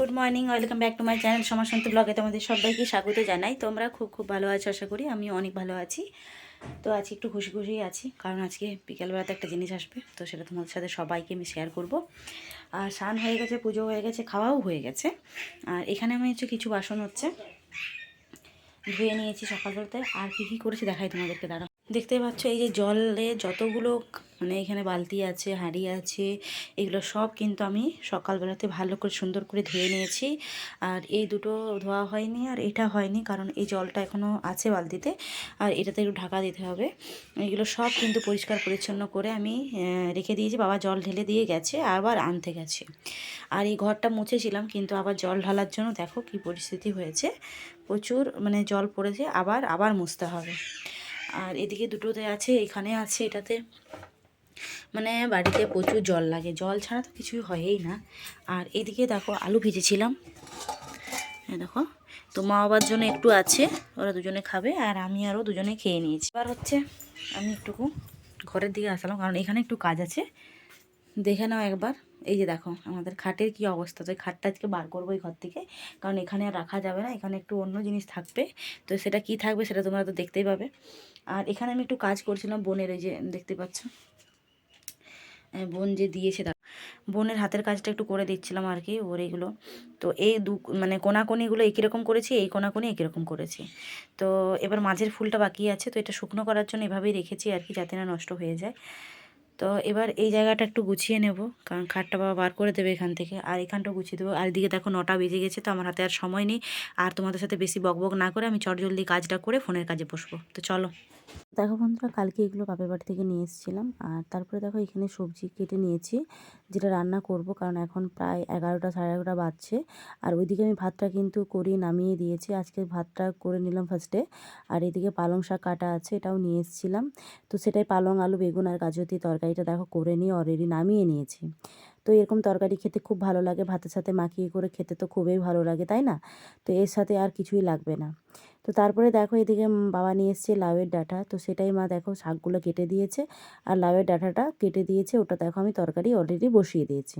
Good morning welcome back to my channel সমাশান্ত ব্লগে তোমাদের সবাইকে স্বাগত জানাই। তোমরা খুব খুব ভালো আছো, আশা করি। আমি অনেক ভালো আছি। তো আজকে একটু খুশি খুশি আছি, কারণ আজকে বিকেলবেলাতে একটা জিনিস আসবে, তো সেটা তোমাদের সাথে সবাইকে আমি শেয়ার করব। আর স্নান হয়ে গেছে, পুজো হয়ে গেছে, খাওয়াও হয়ে গেছে। আর এখানে আমি হচ্ছে কিছু বাসন হচ্ছে, ধুয়ে নিয়েছি সকালবেলাতে। আর কী কী করেছি দেখাই তোমাদেরকে, দাঁড়াও। দেখতে পাচ্ছ, এই যে জলে যতগুলো মানে এখানে বালতি আছে, হাঁড়ি আছে, এগুলো সব কিন্তু আমি সকালবেলাতে ভালো করে সুন্দর করে ধুয়ে নিয়েছি। আর এই দুটো ধোয়া হয়নি আর এটা হয়নি কারণ এই জলটা এখনও আছে বালতিতে। আর এটাতে একটু ঢাকা দিতে হবে। এগুলো সব কিন্তু পরিষ্কার পরিচ্ছন্ন করে আমি রেখে দিয়েছি। বাবা জল ঢেলে দিয়ে গেছে, আবার আনতে গেছে। আর এই ঘরটা মুছেছিলাম কিন্তু আবার জল ঢালার জন্য দেখো কি পরিস্থিতি হয়েছে। প্রচুর মানে জল পড়েছে, আবার আবার মুছতে হবে। আর এদিকে দুটোতে আছে, এখানে আছে এটাতে। মানে বাড়িতে প্রচুর জল লাগে। জল ছাড়া তো কিছুই হয়ই না। আর এদিকে দেখো আলু ভেজেছিলাম। হ্যাঁ দেখো, তো মা বাবার জন্য একটু আছে, ওরা দুজনে খাবে আর আমি আরও দুজনে খেয়ে নিয়েছি। এবার হচ্ছে আমি একটুকু ঘরের দিকে আসলাম, কারণ এখানে একটু কাজ আছে। দেখে নাও একবার। এই যে দেখো, আমাদের খাটের কি অবস্থা? তো খাটটা আজকে বার করব এই ঘর থেকে, কারণ এখানে আর রাখা যাবে না, এখানে একটু অন্য জিনিস থাকবে। তো সেটা কি থাকবে সেটা তোমরা তো দেখতেই পাবে। আর এখানে আমি একটু কাজ করছিলাম বোনের, এই যে দেখতে পাচ্ছ। বোন যে দিয়েছে তা বোনের হাতের কাজটা একটু করে দিচ্ছিলাম আর কি ওর এইগুলো তো এই দু মানে কোনাকুনিগুলো একই রকম করেছি, এই কোনাকুনি একই রকম করেছি। তো এবার মাঝের ফুলটা বাকি আছে, তো এটা শুকনো করার জন্য এভাবেই রেখেছি আর কি, যাতে না নষ্ট হয়ে যায়। তো এবার এই জায়গাটা একটু গুছিয়ে নেব, কারণ খাটটা বাবা বার করে দেবে এখান থেকে। আর এখানটা গুছিয়ে দেবো। আর এদিকে দেখো নটা বেজে গেছে, তো আমার হাতে আর সময় নেই। আর তোমাদের সাথে বেশি বকবক না করে আমি চটজলদি কাজটা করে ফোনের কাজে বসবো। তো চলো। দেখো বন্ধুরা, কালকে এগুলো বাপের বাড়ি থেকে নিয়ে এসেছিলাম। আর তারপরে দেখো এখানে সবজি কেটে নিয়েছি, যেটা রান্না করব, কারণ এখন প্রায় এগারোটা, সাড়ে এগারোটা বাজছে। আর ওইদিকে আমি ভাতটা কিন্তু করিয়ে নামিয়ে দিয়েছি। আজকে ভাতটা করে নিলাম ফার্স্টে আর এদিকে পালং শাক কাটা আছে, এটাও নিয়ে এসেছিলাম। তো সেটাই পালং, আলু, বেগুন আর গাজর দিয়ে তরকারিটা দেখো করে নিয়ে অলরেডি নামিয়ে নিয়েছি। তো এরকম তরকারি খেতে খুব ভালো লাগে, ভাতের সাথে মাখিয়ে করে খেতে তো খুবই ভালো লাগে, তাই না? তো এর সাথে আর কিছুই লাগবে না। তো তারপরে দেখো এদিকে বাবা নিয়ে এসছে লাউয়ের ডাঁটা। তো সেটাই মা দেখো শাকগুলো কেটে দিয়েছে। আর লাউয়ের ডাঁটাটা কেটে দিয়েছে, ওটা দেখো আমি তরকারি অলরেডি বসিয়ে দিয়েছি।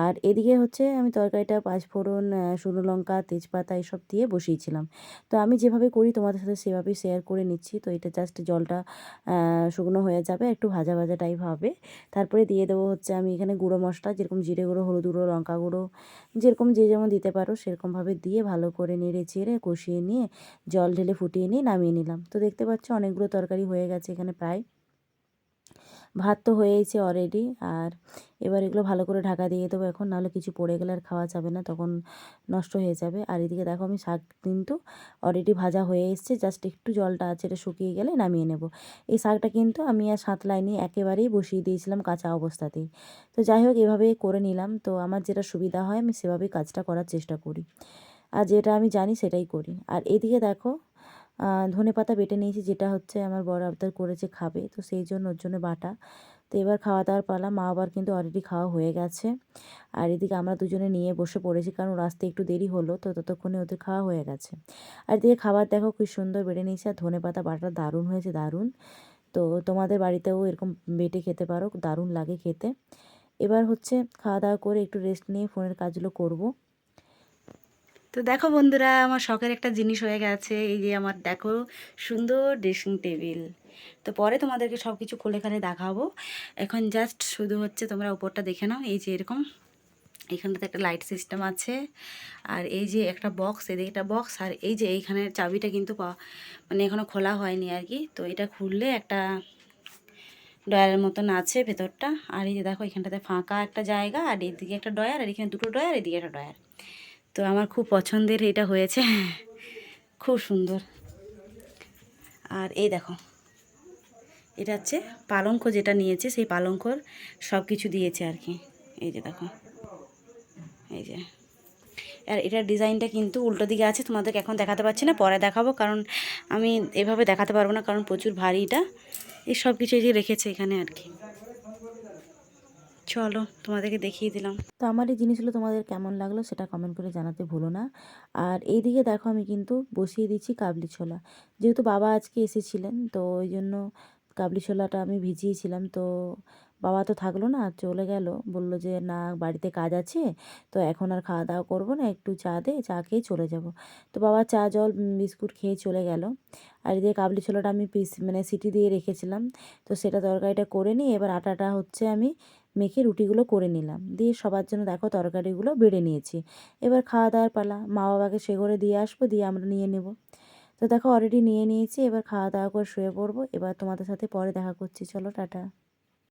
আর এদিকে হচ্ছে আমি তরকারিটা, পাঁচফোড়ন শুকনো লঙ্কা, তেজপাতা এসব দিয়ে বসিয়েছিলাম। তো আমি যেভাবে করি তোমাদের সাথে সেভাবেই শেয়ার করে নিচ্ছি। তো এটা জাস্ট জলটা শুকনো হয়ে যাবে, একটু ভাজা ভাজা টাইপ হবে। তারপরে দিয়ে দেবো হচ্ছে আমি এখানে গুঁড়ো মশলা, যেরকম জিরে গুঁড়ো, হলুদ গুঁড়ো, লঙ্কা গুঁড়ো, যেরকম যে যেমন দিতে পারো সেরকমভাবে দিয়ে ভালো করে নেড়ে চেড়ে কষিয়ে নিয়ে জল ঢেলে ফুটিয়ে নিয়ে নামিয়ে নিলাম। তো দেখতে পাচ্ছ অনেকগুলো তরকারি হয়ে গেছে এখানে প্রায়। ভাত তো হয়েইছে অলরেডি আর এবার এগুলো ভালো করে ঢাকা দিয়ে দেবো এখন, নাহলে কিছু পড়ে গেলে আর খাওয়া যাবে না, তখন নষ্ট হয়ে যাবে। আর এদিকে দেখো আমি শাক কিন্তু অলরেডি ভাজা হয়ে এসছে জাস্ট একটু জলটা আছে এটা শুকিয়ে গেলে নামিয়ে নেব। এই শাকটা কিন্তু আমি আর সাঁতলাইনি একেবারেই বসিয়ে দিয়েছিলাম কাঁচা অবস্থাতেই। তো যাই হোক এভাবে করে নিলাম, তো আমার যেটা সুবিধা হয় আমি সেভাবেই কাজটা করার চেষ্টা করি। আর যেটা আমি জানি সেটাই করি। আর এদিকে দেখো ধনে পাতা বেটে নিয়েছি, যেটা হচ্ছে আমার বড় আবদার করেছে খাবে, তো সেই জন্য ওর জন্য বাটা। তো এবার খাওয়া দাওয়ার পালা, মা আবার কিন্তু অলরেডি খাওয়া হয়ে গেছে। আর এদিকে আমরা দুজনে নিয়ে বসে পড়েছি, কারণ আসতে একটু দেরি হলো, তো ততক্ষণে ওদের খাওয়া হয়ে গেছে। আর এদিকে খাবার দেখো কি সুন্দর বেটে নিয়েছে, আর ধনে পাতা বাটাটা দারুণ হয়েছে, দারুণ। তো তোমাদের বাড়িতেও এরকম বেটে খেতে পারো, দারুণ লাগে খেতে। এবার হচ্ছে খাওয়া দাওয়া করে একটু রেস্ট নিয়ে ফোনের কাজগুলো করব। তো দেখো বন্ধুরা, আমার শখের একটা জিনিস হয়ে গেছে। এই যে আমার, দেখো, সুন্দর ড্রেসিং টেবিল তো পরে তোমাদেরকে সব কিছু খুলে খালে দেখাবো। এখন জাস্ট শুধু হচ্ছে তোমরা উপরটা দেখে নাও। এই যে এরকম, এখানটাতে একটা লাইট সিস্টেম আছে। আর এই যে একটা বক্স এদিকে একটা বক্স আর এই যে এইখানের চাবিটা কিন্তু মানে এখনও খোলা হয়নি আর কি। তো এটা খুললে একটা ডয়ারের মতন আছে ভেতরটা। আর এই যে দেখো, এখানটাতে ফাঁকা একটা জায়গা, আর এদিকে একটা ডয়ার, আর এখানে দুটো ডয়ার, এদিকে একটা ডয়ার। তো আমার খুব পছন্দের এটা হয়েছে। খুব সুন্দর। আর এই দেখো, এটা হচ্ছে পালঙ্ক যেটা নিয়েছে, সেই পালঙ্কর সব কিছু দিয়েছে আর কি। এই যে দেখো, এই যে। আর এটার ডিজাইনটা কিন্তু উল্টো দিকে আছে, তোমাদেরকে এখন দেখাতে পারছি না, পরে দেখাবো, কারণ আমি এভাবে দেখাতে পারব না, কারণ প্রচুর ভারী এটা। এই সব কিছু এই যে রেখেছে এখানে আর কি। চলো, তোমাদেরকে দেখিয়ে দিলাম। তো আমার এই জিনিসগুলো তোমাদের কেমন লাগল সেটা কমেন্ট করে জানাতে ভুলো না। আর এইদিকে দেখো আমি কিন্তু বসিয়ে দিচ্ছি কাবলি ছোলা। যেহেতু বাবা আজকে এসেছিলেন, তো ওই জন্য কাবলি ছোলাটা আমি ভিজিয়েছিলাম। তো বাবা তো থাকল না, চলে গেল। বলল যে, না, বাড়িতে কাজ আছে, তো এখন আর খাওয়া দাওয়া করব না, একটু চা দে, চা খেয়ে চলে যাব। তো বাবা চা, জল বিস্কুট খেয়ে চলে গেল। আর এদিকে কাবলি ছোলাটা আমি পিস মানে সিটি দিয়ে রেখেছিলাম। তো সেটা তরকারিটা করে নিই এবার আটাটা হচ্ছে আমি মেখে রুটিগুলো করে নিলাম। দিয়ে সবার জন্য দেখো তরকারিগুলো বেড়ে নিয়েছি। এবার খাওয়া দাওয়ার পালা। মা বাবাকে সে করে দিয়ে আসব, দিয়ে আমরা নিয়ে নেব। তো দেখো অলরেডি নিয়ে নিয়েছি, এবার খাওয়া দাওয়া করে শুয়ে পড়ব। এবার তোমাদের সাথে পরে দেখা করছি। চলো, টাটা।